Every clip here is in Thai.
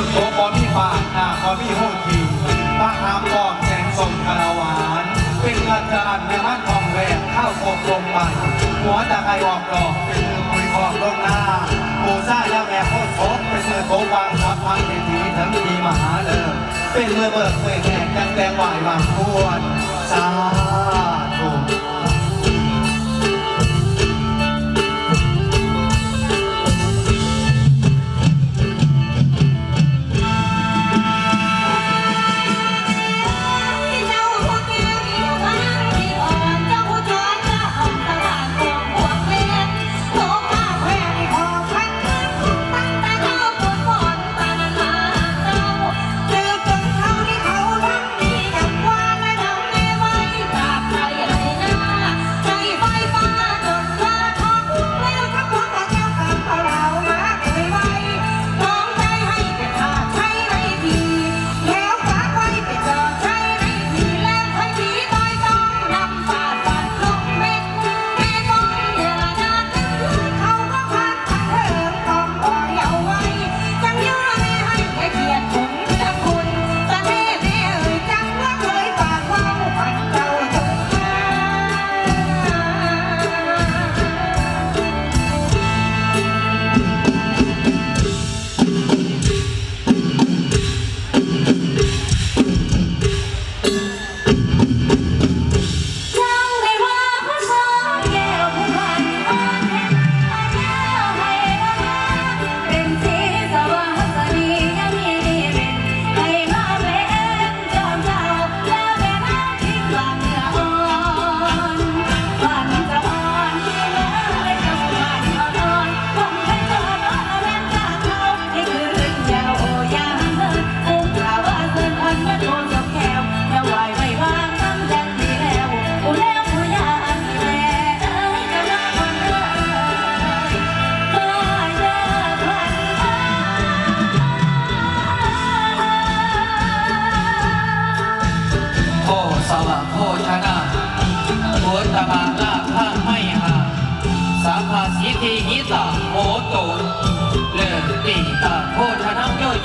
อโตพอมีปากหน้าพอมีโหทีปากน้ำกองแสงสมคาราวาน เป็นเงินจานในบ้านทองแหวกข้าวโคกลมปันหัวตะไคร้ออกดอกเป็นมือคุยขอบลงหน้าโมซ่ายาแม่โคตรโคเป็นมือโตวางทับพังเศรษฐีทั้งดีมหาเลิศเป็นมือเบิกเมือแขกจังแดงไหวบางควรสา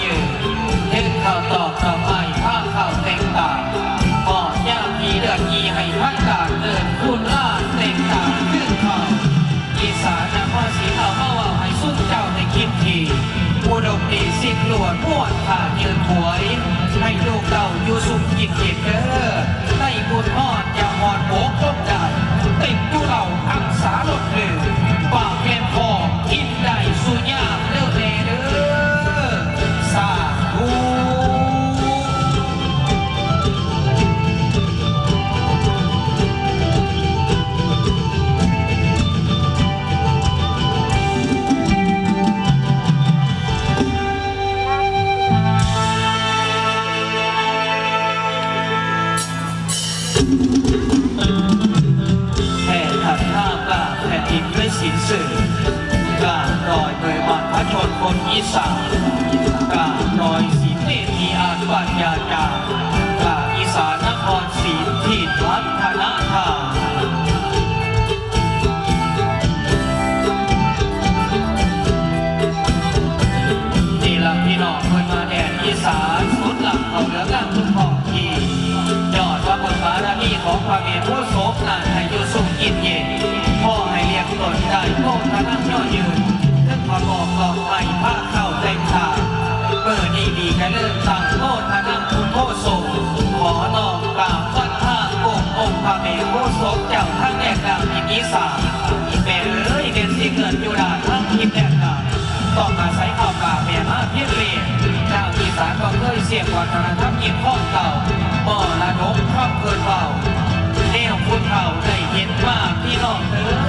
ชนเห็นข่าวตอบต่อไปผ้าข่าวเต็งตาหอดยาพีเลือดยีให้ท่านตาเดินคุณล่าเต็งตาขึ้นข่าวอีสานนครศรีเอาเมาว่าให้สุดเจ้าในคิดทีอุดมดีสิบหลวนม้วนผ่ายืนถวย ให้ลูกเต่าอยู่สุขกินเก็บเด้อ ทีอาจบัญญาจากล้ ปีโคศกจากทางแยกด่านอีกีสานแม่เอ้ยเป็ที่เกิดอยู่ด่านทางทีแยกด่านต้องอาศัยข่าวป่าแม่มาเพียงเรียนชาวอีสานก็เคยเสียกวัฒนธรรมยิบข้องเก่าบ่อละนกครอบเกินเบาแนวคุณเฒ่าได้เห็นว่าพี่น้องเอ้